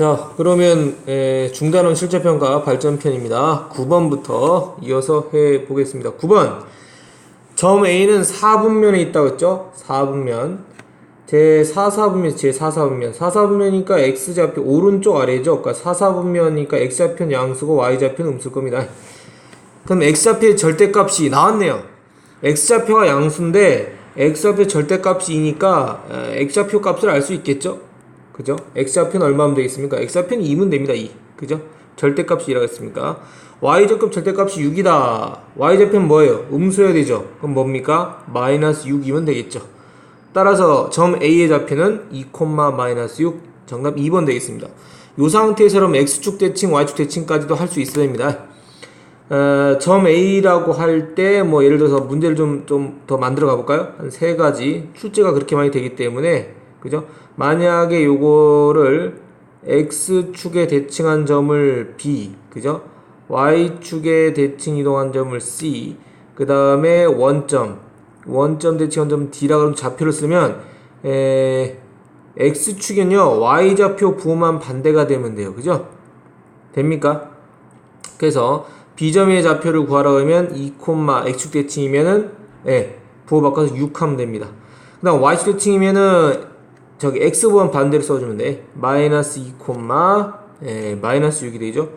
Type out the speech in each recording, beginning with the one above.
자, 그러면 에, 중단원 실제평가 발전편입니다. 9번부터 이어서 해 보겠습니다. 9번. 점 A는 4분면에 있다고 했죠? 4분면. 제 4, 4분면, 제 4, 4분면. 4, 4분면이니까 X좌표 오른쪽 아래죠? 그러니까 4, 4분면이니까 X좌표는 양수고 Y좌표는 음수일 겁니다. 그럼 X좌표의 절대값이 나왔네요. X좌표가 양수인데 X좌표 절대값이니까 에, X좌표 값을 알 수 있겠죠? 그죠? X좌표는 얼마면 되겠습니까? X좌표는 2면 됩니다. 2. 그죠? 절대값이라고 했습니까? Y좌표 절대값이 6이다. Y좌표는 뭐예요? 음수여야 되죠? 그럼 뭡니까? 마이너스 6이면 되겠죠. 따라서 점 A의 좌표는 2, 마이너스 6. 정답 2번 되겠습니다. 이 상태에서 그럼 X축 대칭, Y축 대칭까지도 할 수 있어야 됩니다. 어, 점 A라고 할 때 뭐 예를 들어서 문제를 좀 좀 더 만들어 가볼까요? 한 세 가지 출제가 그렇게 많이 되기 때문에 그죠? 만약에 요거를 x축에 대칭한 점을 b 그죠? y축에 대칭 이동한 점을 c 그 다음에 원점 원점 대칭한 점 d라 그러면 좌표를 쓰면 에, x축은요 y좌표 부호만 반대가 되면 돼요 그죠? 됩니까? 그래서 b점의 좌표를 구하라 그러면 2, x축 대칭이면은 예, 부호 바꿔서 6 하면 됩니다. 그 다음 y축 대칭이면은 저기 x번 반대로 써주면 돼. 마이너스 2, 예, 마이너스 6이 되죠.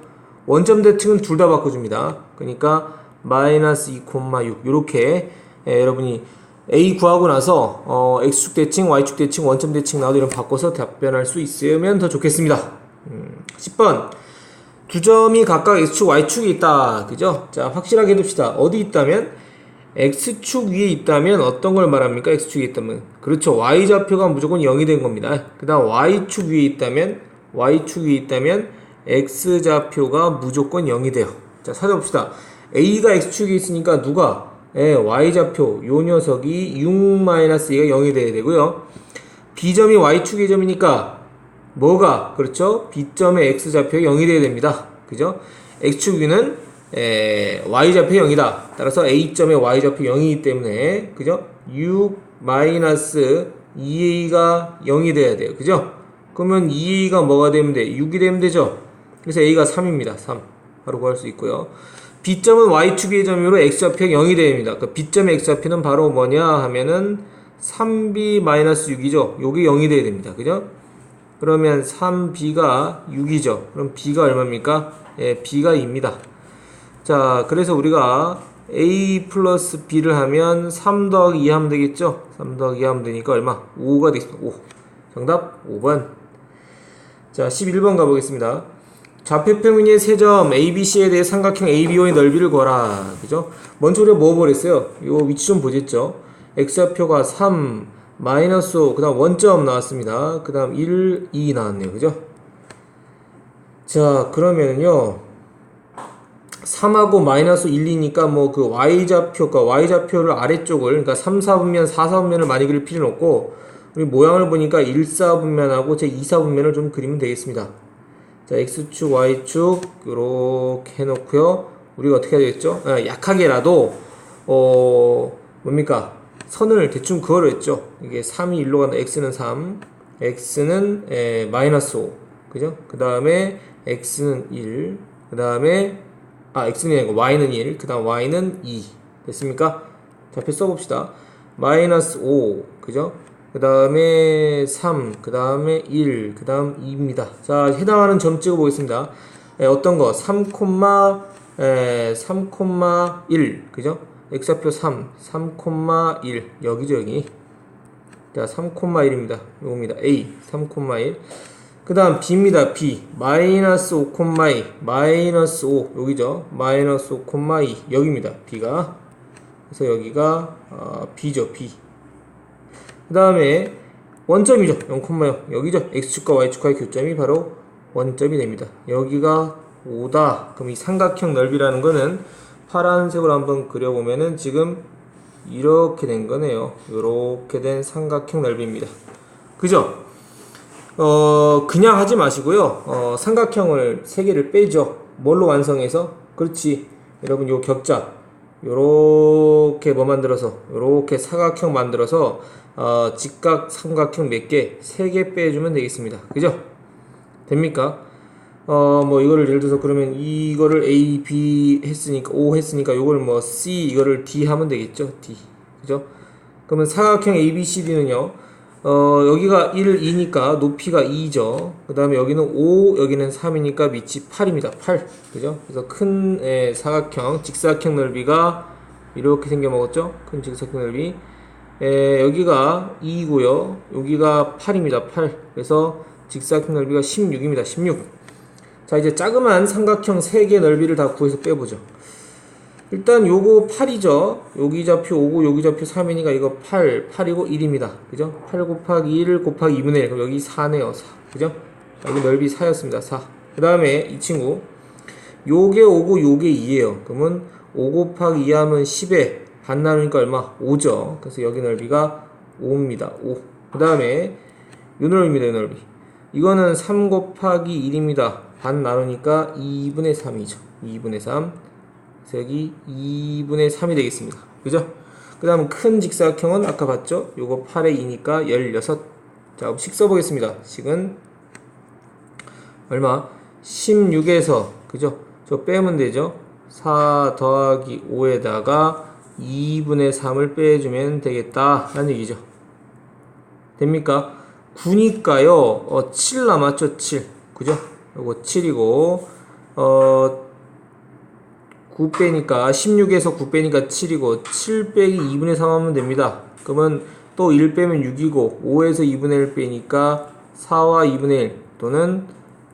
원점 대칭은 둘 다 바꿔줍니다. 그러니까 마이너스 2, 6 이렇게 예, 여러분이 a 구하고 나서 어, x축 대칭, y축 대칭, 원점 대칭 나와도 이런 바꿔서 답변할 수 있으면 더 좋겠습니다. 음, 10번 두 점이 각각 x축, y축이 있다. 그죠? 자 확실하게 해둡시다. 어디 있다면 x축 위에 있다면 어떤 걸 말합니까? x축에 있다면. 그렇죠. Y좌표가 무조건 0이 된 겁니다. 그 다음 y축 위에 있다면 y축 위에 있다면 x좌표가 무조건 0이 돼요. 자 찾아봅시다. A가 x축에 있으니까 누가? 예, y좌표. 요 녀석이 6-2가 0이 돼야 되고요. B점이 y축의 점이니까 뭐가? 그렇죠. B점의 x좌표가 0이 돼야 됩니다. 그죠? X축 위는 에, y좌표 0이다. 따라서 a점의 y좌표 0이기 때문에 그죠? 6 마이너스 2a가 0이 돼야 돼요. 그죠? 그러면 2a가 뭐가 되면 돼? 6이 되면 되죠? 그래서 a가 3입니다. 3. 바로 구할 수 있고요. b점은 y축의 점으로 x좌표 0이 됩니다. 그 b점의 x좌표는 바로 뭐냐 하면은 3b 마이너스 6이죠. 요게 0이 돼야 됩니다. 그죠? 그러면 3b가 6이죠. 그럼 b가 얼마입니까? 예, b가 2입니다. 자, 그래서 우리가 a 플러스 b를 하면 3 더하기 2 하면 되겠죠? 3 더하기 2 하면 되니까 얼마? 5가 되겠습니다. 5. 정답 5번. 자, 11번 가보겠습니다. 좌표평면의 세점 ABC에 대해 삼각형 ABO의 넓이를 구하라. 그죠? 먼저 우리가 뭐 버렸어요? 요 위치 좀 보겠죠? x좌표가 3, 마이너스 5, 그 다음 원점 나왔습니다. 그 다음 1, 2 나왔네요. 그죠? 자, 그러면은요. 3하고 마이너스 1, 2니까 뭐 그 y좌표가 y좌표를 아래쪽을 그러니까 3, 4분면, 4, 4분면을 많이 그릴 필요는 없고 우리 모양을 보니까 1, 4분면하고 제 2, 4분면을 좀 그리면 되겠습니다. 자, x축, y축 이렇게 해 놓고요. 우리가 어떻게 해야 되겠죠? 아, 약하게라도 어 뭡니까? 선을 대충 그어로 했죠. 이게 3이 1로 간다. x는 3, x는 에, 마이너스 5, 그죠? 그 다음에 x는 1, 그 다음에 아, x는 아니고 y는 1, 그 다음 y는 2. 됐습니까? 좌표 써봅시다. 마이너스 5, 그죠? 그 다음에 3, 그 다음에 1, 그 다음 2입니다. 자, 해당하는 점 찍어보겠습니다. 에, 어떤 거? 3, 에, 3,1, 그죠? x좌표 3, 3,1, 여기죠, 여기. 자, 3,1입니다. 요겁니다. A, 3,1. 그 다음 b입니다. b 마이너스 5,2 마이너스 5 여기죠. 마이너스 5,2 여기입니다. b가 그래서 여기가 어, b죠. b 그 다음에 원점이죠. 0,0 여기죠. x축과 y축과의 교점이 바로 원점이 됩니다. 여기가 5다. 그럼 이 삼각형 넓이라는 거는 파란색으로 한번 그려보면은 지금 이렇게 된 거네요. 이렇게 된 삼각형 넓이입니다. 그죠? 어, 그냥 하지 마시고요. 어, 삼각형을 세 개를 빼죠. 뭘로 완성해서? 그렇지. 여러분, 요 격자. 요렇게 뭐 만들어서, 요렇게 사각형 만들어서, 어, 직각 삼각형 몇 개, 세 개 빼주면 되겠습니다. 그죠? 됩니까? 어, 뭐 이거를 예를 들어서 그러면 이거를 A, B 했으니까 O 했으니까 요걸 뭐 C 이거를 D 하면 되겠죠. D. 그죠? 그러면 사각형 ABCD는요. 어, 여기가 1, 2니까 높이가 2죠. 그 다음에 여기는 5, 여기는 3이니까 밑이 8입니다. 8. 그죠? 그래서 큰 에, 사각형, 직사각형 넓이가 이렇게 생겨먹었죠? 큰 직사각형 넓이. 에, 여기가 2고요. 여기가 8입니다. 8. 그래서 직사각형 넓이가 16입니다. 16. 자, 이제 자그만 삼각형 3개 넓이를 다 구해서 빼보죠. 일단 요거 8이죠. 여기 좌표 5고 여기 좌표 3이니까 이거 8, 8이고 1입니다. 그죠? 8 곱하기 1 곱하기 2분의 1. 그럼 여기 4네요. 4. 그죠? 여기 넓이 4였습니다. 4. 그 다음에 이 친구. 요게 5고 요게 2예요. 그러면 5 곱하기 2 하면 10에 반 나누니까 얼마? 5죠. 그래서 여기 넓이가 5입니다. 5. 그 다음에 요 넓이입니다. 요 넓이. 이거는 3 곱하기 1입니다. 반 나누니까 2분의 3이죠. 2분의 3. 여기 2분의 3이 되겠습니다. 그죠? 그 다음 큰 직사각형은 아까 봤죠? 요거 8의 2니까 16. 자, 그럼 식 써보겠습니다. 식은 얼마? 16에서, 그죠? 저 빼면 되죠? 4 더하기 5에다가 2분의 3을 빼주면 되겠다. 라는 얘기죠. 됩니까? 9니까요, 어, 7 남았죠? 7. 그죠? 요거 7이고, 어, 9 빼니까 16에서 9 빼니까 7이고 7 빼기 2분의 3 하면 됩니다. 그러면 또 1 빼면 6이고 5에서 2분의 1 빼니까 4와 2분의 1 또는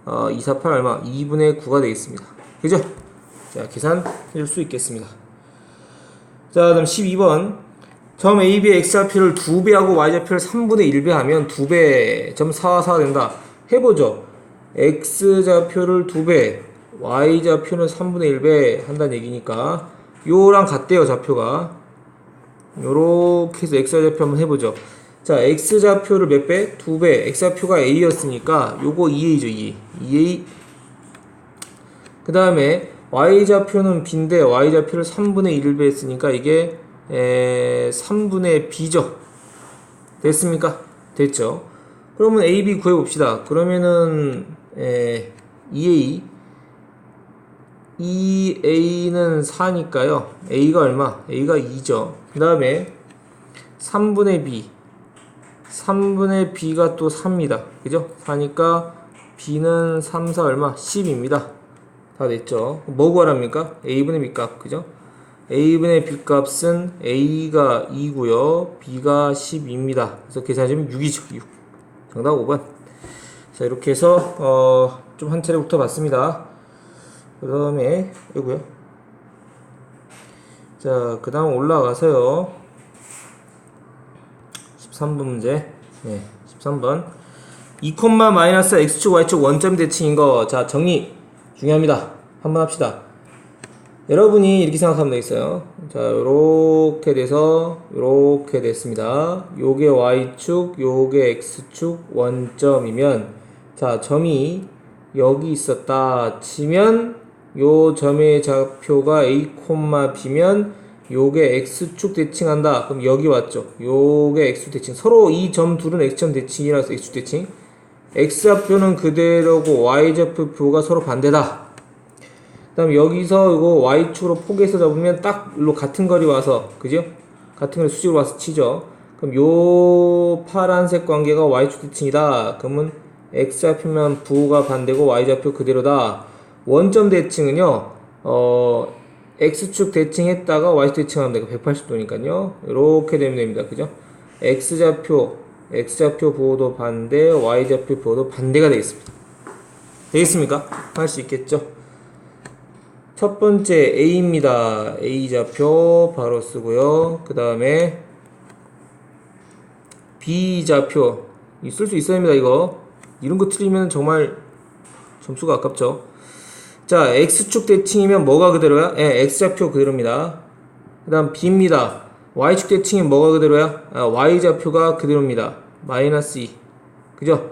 어, 2, 4, 8 얼마? 2분의 9가 되겠습니다. 그죠? 자, 계산 해줄 수 있겠습니다. 자, 그다음 12번. 점 AB의 X좌표를 2배하고 Y좌표를 3분의 1배 하면 2배 점 4와 4가 된다. 해보죠. X좌표를 2배, y좌표는 3분의 1배 한다는 얘기니까 요랑 같대요 좌표가. 요렇게 해서 x좌표 한번 해보죠. 자 x좌표를 몇 배? 2배. x좌표가 a였으니까 요거 2a죠 2a 2a 그 다음에 y좌표는 b인데 y좌표를 3분의 1배 했으니까 이게 에, 3분의 b죠. 됐습니까? 됐죠. 그러면 a, b 구해봅시다. 그러면은 에, 2a 2a는 4니까요. a가 얼마? a가 2죠. 그 다음에 3분의 b. 3분의 b가 또 3입니다. 그죠? 4니까 b는 3, 4 얼마? 10입니다. 다 됐죠? 뭐 구하랍니까? a분의 b 값. 그죠? a분의 b 값은 a가 2고요. b가 10입니다. 그래서 계산하시면 6이죠. 6. 정답 5번. 자, 이렇게 해서 어, 좀 한 차례 붙어봤습니다. 그 다음에 이거요 자, 그 다음 올라가서요. 13번 문제. 네, 13번. 2, 마이너스 x축, y축 원점 대칭인 거. 자, 정리 중요합니다. 한번 합시다. 여러분이 이렇게 생각하면 되겠어요. 자, 요렇게 돼서 요렇게 됐습니다. 요게 y축, 요게 x축 원점이면 자, 점이 여기 있었다 치면 요 점의 좌표가 a, b면 요게 x축 대칭한다. 그럼 여기 왔죠. 요게 x축 대칭. 서로 이 점 둘은 x점 대칭이라서 x축 대칭. x좌표는 그대로고 y좌표가 서로 반대다. 그다음 여기서 이거 y축으로 포개해서 잡으면 딱 일로 같은 거리 와서 그죠? 같은 거리 수직으로 와서 치죠. 그럼 요 파란색 관계가 y축 대칭이다. 그러면 x좌표면 부호가 반대고 y좌표 그대로다. 원점 대칭은요, 어, x축 대칭했다가 y축 대칭하면 되고 180도니까요. 이렇게 되면 됩니다. 그죠? x좌표, x좌표 부호도 반대, y좌표 부호도 반대가 되겠습니다. 되겠습니까? 할 수 있겠죠? 첫 번째 a입니다. a좌표 바로 쓰고요. 그 다음에 b좌표 쓸 수 있어야 합니다. 이거 이런 거 틀리면 정말 점수가 아깝죠. 자, x축 대칭이면 뭐가 그대로야? 예, x좌표 그대로입니다. 그 다음 b입니다. y축 대칭이 뭐가 그대로야? 아, y좌표가 그대로입니다. 마이너스 2. 그죠?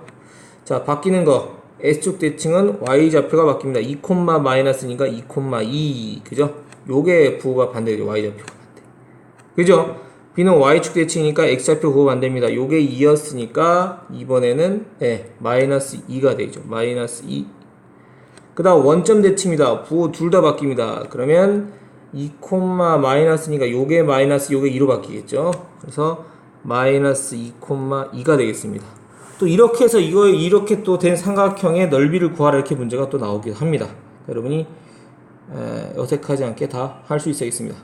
자, 바뀌는 거. x축 대칭은 y좌표가 바뀝니다. 2, 마이너스니까 2, 2. 그죠? 요게 부호가 반대죠. y좌표가 반대. 그죠? b는 y축 대칭이니까 x좌표 안 됩니다. 요게 2였으니까 이번에는 네, 마이너스 2가 되죠. 마이너스 2. 그 다음 원점 대칭입니다. 부호 둘 다 바뀝니다. 그러면 2 마이너스니까 요게 마이너스 요게 2로 바뀌겠죠. 그래서 마이너스 2 2가 되겠습니다. 또 이렇게 해서 이거 이렇게 또 된 삼각형의 넓이를 구하라 이렇게 문제가 또 나오기도 합니다. 여러분이 에, 어색하지 않게 다 할 수 있어야겠습니다.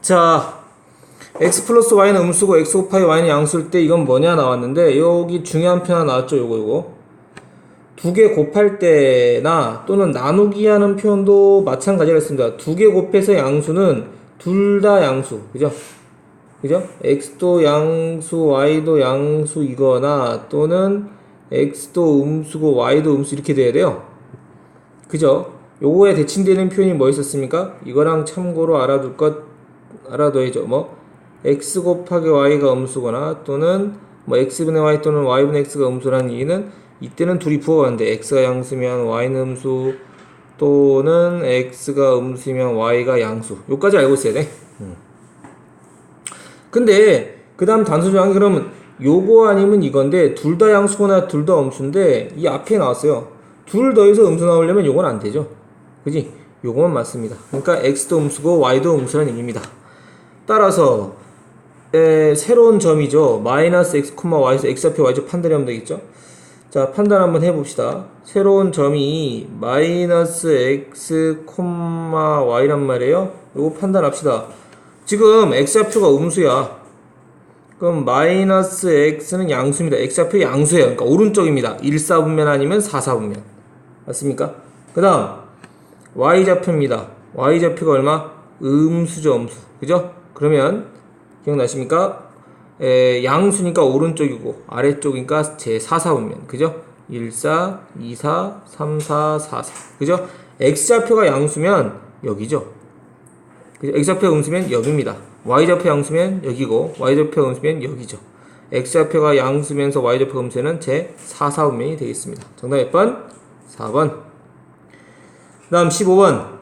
자, x 플러스 y는 음수고 x 곱하기 y는 양수일 때 이건 뭐냐 나왔는데 여기 중요한 표 하나 나왔죠. 요거 요거. 두 개 곱할 때나 또는 나누기 하는 표현도 마찬가지가 있습니다. 두 개 곱해서 양수는 둘 다 양수. 그죠? 그죠? x도 양수, y도 양수이거나 또는 x도 음수고 y도 음수 이렇게 돼야 돼요. 그죠? 요거에 대칭되는 표현이 뭐 있었습니까? 이거랑 참고로 알아둘 것 알아둬야죠. 뭐 x 곱하기 y가 음수거나 또는 뭐 x분의 y 또는 y분의 x가 음수라는 얘기는 이때는 둘이 부호가는데 x가 양수면 y는 음수 또는 x가 음수면 y가 양수. 요까지 알고 있어야 돼. 음. 근데 그 다음 단수 조항이 그러면 요거 아니면 이건데 둘 다 양수거나 둘 다 음수인데 이 앞에 나왔어요. 둘 더해서 음수 나오려면 요건 안 되죠. 그지? 요거만 맞습니다. 그러니까 x도 음수고 y도 음수라는 얘기입니다. 따라서 에, 새로운 점이죠. 마이너스 x, y에서 x좌표 y좌표 판단하면 되겠죠. 자 판단 한번 해봅시다. 새로운 점이 마이너스 x, y란 말이에요. 요거 판단합시다. 지금 x좌표가 음수야. 그럼 마이너스 x는 양수입니다. x좌표 양수예요. 그러니까 오른쪽입니다. 1사분면 아니면 4사분면. 맞습니까? 그 다음 y좌표입니다. y좌표가 얼마? 음수죠, 음수. 그죠? 그러면 기억나십니까? 에, 양수니까 오른쪽이고 아래쪽이니까 제 4사분면. 그죠? 1, 4, 2, 4, 3, 4, 4, 4. 그죠? x좌표가 양수면 여기죠. 그죠? x좌표가 음수면 여기입니다. y좌표 양수면 여기고 y좌표 음수면 여기죠. x좌표가 양수면서 y좌표 음수는 제 4, 4분면이 되겠습니다. 정답 몇 번? 4번. 그 다음 15번.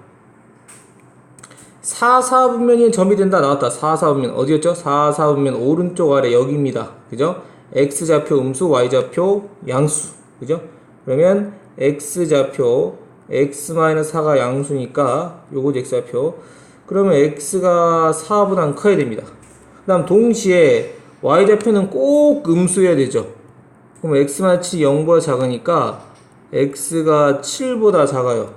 4, 4분면이 점이 된다 나왔다. 4, 4분면 어디였죠? 4, 4분면 오른쪽 아래 여기입니다. 그죠? x좌표 음수, y좌표 양수. 그죠? 그러면 x좌표 x-4가 양수니까 요거 x좌표 그러면 x가 4보다 커야 됩니다. 그 다음 동시에 y좌표는 꼭 음수여야 되죠. 그럼 x-7이 0보다 작으니까 x가 7보다 작아요.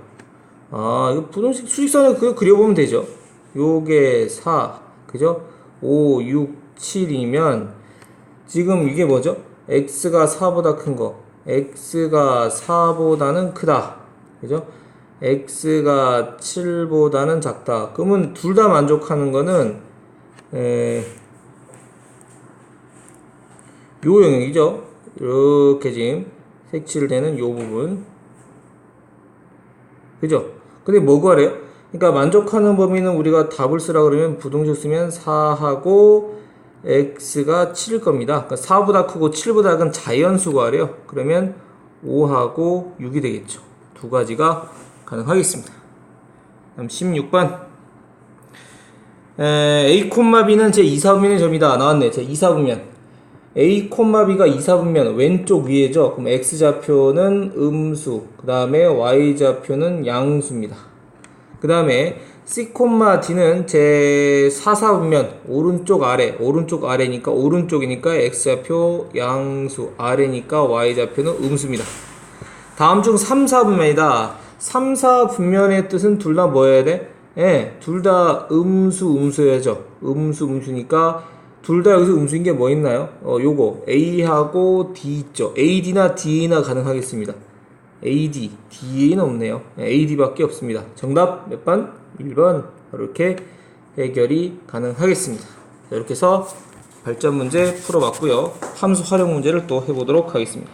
아, 이거 부동식 수직선을 그 그려보면 되죠. 요게 4, 그죠? 5, 6, 7이면 지금 이게 뭐죠? x가 4보다 큰 거. x가 4보다는 크다. 그죠? x가 7보다는 작다. 그러면 둘 다 만족하는 거는 에, 요 영역이죠. 이렇게 지금 색칠되는 요 부분. 그죠? 근데 뭐 구하래요? 그러니까 만족하는 범위는 우리가 답을 쓰라 그러면 부동식 쓰면 4하고 x가 7일 겁니다. 그러니까 4보다 크고 7보다 작은 자연수 구하래요. 그러면 5하고 6이 되겠죠. 두 가지가 가능하겠습니다. 다음 16번. 에, A, B는 제 2사분면의 점이다. 나왔네. 제 2사분면. A, B가 2사분면 왼쪽 위에죠. 그럼 X좌표는 음수, 그 다음에 Y좌표는 양수입니다. 그 다음에 C, D는 제 4사분면 오른쪽 아래, 오른쪽 아래니까 오른쪽이니까 X좌표 양수, 아래니까 Y좌표는 음수입니다. 다음 중 3, 4분면이다. 3, 4분면의 뜻은 둘 다 뭐여야 돼? 예, 둘 다 음수, 음수여야죠. 음수, 음수니까 둘 다 여기서 음수인 게 뭐 있나요? 어, 요거 A하고 D 있죠. AD나 DA나 가능하겠습니다. AD, DA는 없네요. 예, AD밖에 없습니다. 정답 몇 번? 1번. 이렇게 해결이 가능하겠습니다. 이렇게 해서 발전 문제 풀어봤고요. 함수 활용 문제를 또 해보도록 하겠습니다.